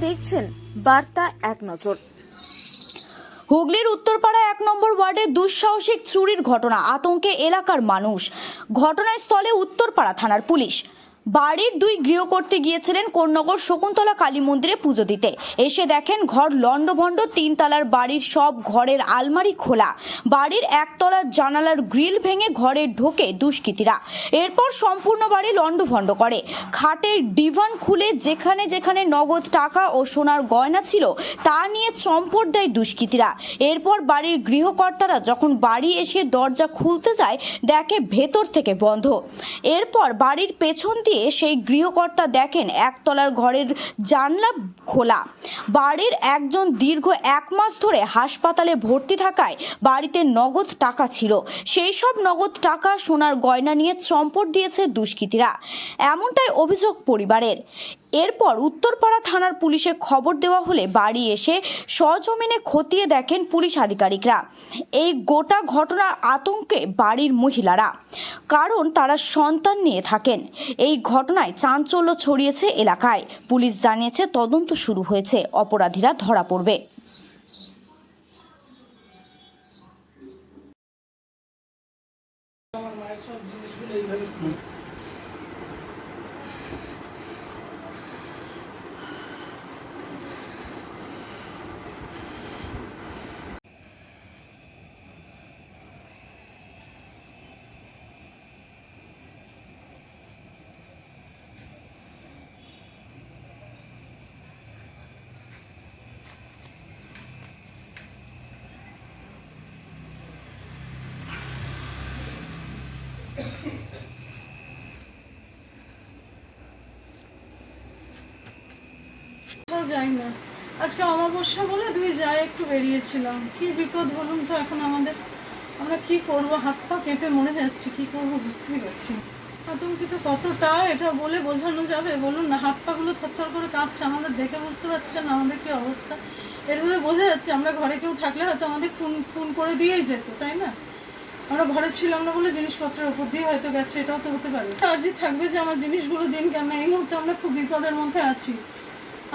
দেখছেন বার্তা এক নজর। হুগলির উত্তরপাড়া এক নম্বর ওয়ার্ডে দুঃসাহসিক চুরির ঘটনা, আতঙ্কে এলাকার মানুষ। ঘটনাস্থলে উত্তরপাড়া থানার পুলিশ। বাড়ির দুই গৃহ করতে গিয়েছিলেন কোন্নগর শকুন্তলা কালী মন্দিরে পুজো দিতে। এসে দেখেন ঘর লণ্ডভণ্ড, তিনতলার বাড়ির সব ঘরের আলমারি খোলা। বাড়ির একতলার জানালার গ্রিল ভেঙে ঘরে ঢোকে দুষ্কৃতীরা। এরপর সম্পূর্ণ বাড়ি লণ্ডভণ্ড করে। খাটের ডিভান খুলে যেখানে যেখানে নগদ টাকা ও সোনার গয়না ছিল, তা নিয়ে চম্পট দেয় দুষ্কৃতীরা। এরপর বাড়ির গৃহকর্তারা যখন বাড়ি এসে দরজা খুলতে যায়, দেখে ভেতর থেকে বন্ধ। এরপর বাড়ির পেছন দিয়ে সেই গৃহকর্তা দেখেন একতলার ঘরের জানলা খোলা। বাড়ির একজন দীর্ঘ এক মাস ধরে হাসপাতালে ভর্তি থাকায় বাড়িতে নগদ টাকা ছিল। সেই সব নগদ টাকা সোনার গয়না নিয়ে চম্পট দিয়েছে দুষ্কৃতীরা। এমনটাই অভিযোগ পরিবারের। এরপর উত্তরপাড়া থানার পুলিশে খবর দেওয়া হলে বাড়ি এসে সজমিনে খতিয়ে দেখেন পুলিশ আধিকারিকরা। এই গোটা ঘটনার আতঙ্কে বাড়ির মহিলারা, কারণ তারা সন্তান নিয়ে থাকেন। এই ঘটনায় চাঞ্চল্য ছড়িয়েছে এলাকায়। পুলিশ জানিয়েছে তদন্ত শুরু হয়েছে, অপরাধীরা ধরা পড়বে। কোথাও যাই না। আজকে অমাবস্যা বলে দুই একটু বেরিয়েছিলাম। কি বিপদ বলুন তো এখন আমাদের? আমরা কি করব? হাত পা কেঁপে মরে যাচ্ছি, কি করব বুঝতেই পারছি আতঙ্কিত কতটা এটা বলে বোঝানো যাবে? বলুন না, হাত থরথর করে কাঁপছে, আমাদের দেখে বুঝতে পারছেন আমাদের কি অবস্থা। এটা বোঝা যাচ্ছে আমরা ঘরে কেউ থাকলে হয়তো আমাদের ফোন ফোন করে দিয়েই যেত, তাই না? আমরা ঘরে ছিলাম না বলে জিনিসপত্রের উপর দিয়ে হয়তো গেছে এটাও তো হতে পারে। আর্জি থাকবে যে আমার জিনিসগুলো দিন কেন এই মুহূর্তে আমরা খুব বিপদের মধ্যে আছি।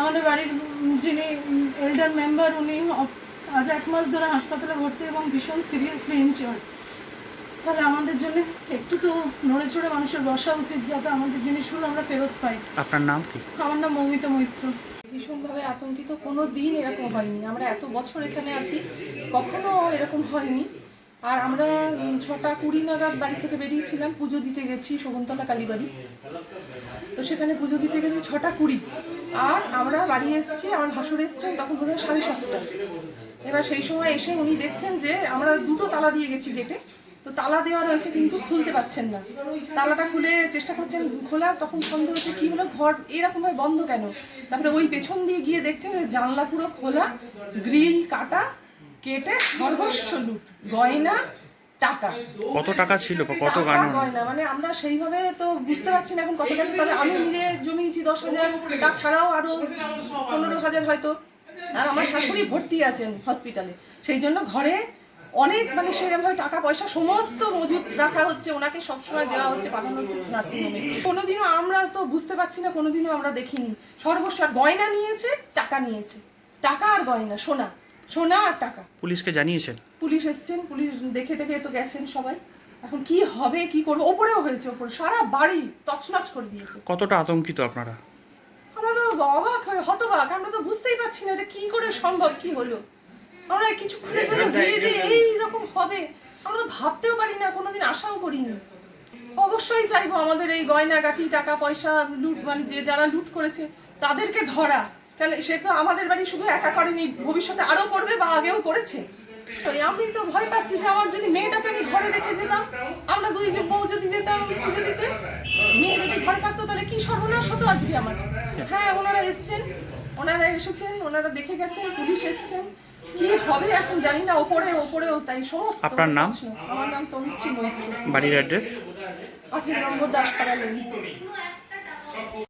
আমাদের বাড়ির যিনি এল্ডার মেম্বার উনি আজ এক মাস ধরে হাসপাতালে ভর্তি এবং ভীষণ সিরিয়াসলি ইনজিওর্ড তাহলে আমাদের জন্য একটু তো নড়ে চড়ে মানুষের বসা উচিত যাতে আমাদের জিনিসগুলো আমরা ফেরত পাই। আপনার নাম কি? আমার নাম মৌমিতা মৈত্র। ভীষণভাবে আতঙ্কিত কোনো দিন এরকম হয়নি। আমরা এত বছর এখানে আছি কখনো এরকম হয়নি। আর আমরা ছটা কুড়ি নাগাদ বাড়ি থেকে বেরিয়েছিলাম, পুজো দিতে গেছি শকুন্তলা কালীবাড়ি। তো সেখানে পুজো দিতে গেছি ছটা কুড়ি। আর আমরা বাড়ি এসেছি, আমার ভাসুর এসছেন তখন বোধ হয় সাড়ে সাতটা। এবার সেই সময় এসে উনি দেখছেন যে আমরা দুটো তালা দিয়ে গেছি গেটে। তো তালা দেওয়া রয়েছে কিন্তু খুলতে পারছেন না। তালাটা খুলে চেষ্টা করছেন খোলা, তখন সন্দেহ হচ্ছে কি হলো, ঘর এরকম ভাবে বন্ধ কেন? তারপরে ওই পেছন দিয়ে গিয়ে দেখছেন যে জানলা পুরো খোলা, গ্রিল, কাটা কেটে সর্বস্ব লুট গয়না টাকা। কত টাকা ছিল কত গান গয়না? মানে আমরা সেইভাবে তো বুঝতে পারছি না এখন কত টাকা তবে আমি নিজে জমিয়েছি দশ হাজার তাছাড়াও আরও পনেরো হাজার হয়তো। আর আমার শাশুড়ি ভর্তি আছেন হসপিটালে সেই জন্য ঘরে অনেক মানে সেরকমভাবে টাকা পয়সা সমস্ত মজুত রাখা হচ্ছে। ওনাকে সবসময় দেওয়া হচ্ছে পাঠানো হচ্ছে নার্সিংহোমে কোনোদিনও আমরা তো বুঝতে পারছি না কোনোদিনও আমরা দেখিনি। সর্বস্ব গয়না নিয়েছে টাকা নিয়েছে। টাকা আর গয়না সোনা। সোনা আর টাকা। পুলিশকে জানিয়েছেন? পুলিশ এসছেন পুলিশ দেখে টেকে তো গেছেন সবাই। এখন কি হবে কি করব? ওপরেও হয়েছে ওপরে। সারা বাড়ি তছনছ করে দিয়েছে। কতটা আতঙ্কিত আপনারা? আমরা তো অবাক হয়ে হতবাক। আমরা তো বুঝতেই পারছি না এটা কি করে সম্ভব কি হলো। আমরা কিছুক্ষণের জন্য ভেবে যে এইরকম হবে। আমরা তো ভাবতেও পারি না কোনোদিন আশাও করিনি। অবশ্যই চাইব আমাদের এই গয়নাগাটি টাকা পয়সা লুট মানে যে যারা লুট করেছে তাদেরকে ধরা। কেন সে তো আমাদের বাড়ি শুধু একা করেনি ভবিষ্যতে আরও করবে বা আগেও করেছে। আমি তো ভয় পাচ্ছি যে আমার যদি মেয়েটাকে আমি ঘরে রেখে যেতাম আমরা দুই বউ যদি যেতাম পুজো দিতে মেয়ে যদি ঘরে থাকতো তাহলে কি সর্বনাশ হতো আজকে আমার? হ্যাঁ ওনারা এসছেন ওনারা এসেছেন ওনারা দেখে গেছেন পুলিশ এসছেন। কি হবে এখন জানি না ওপরে ওপরেও তাই সমস্ত আপনার নাম? আমার নাম তনুশ্রী মৈত্র। বাড়ির অ্যাড্রেস? আঠেরো নম্বর দাসপাড়া লেন।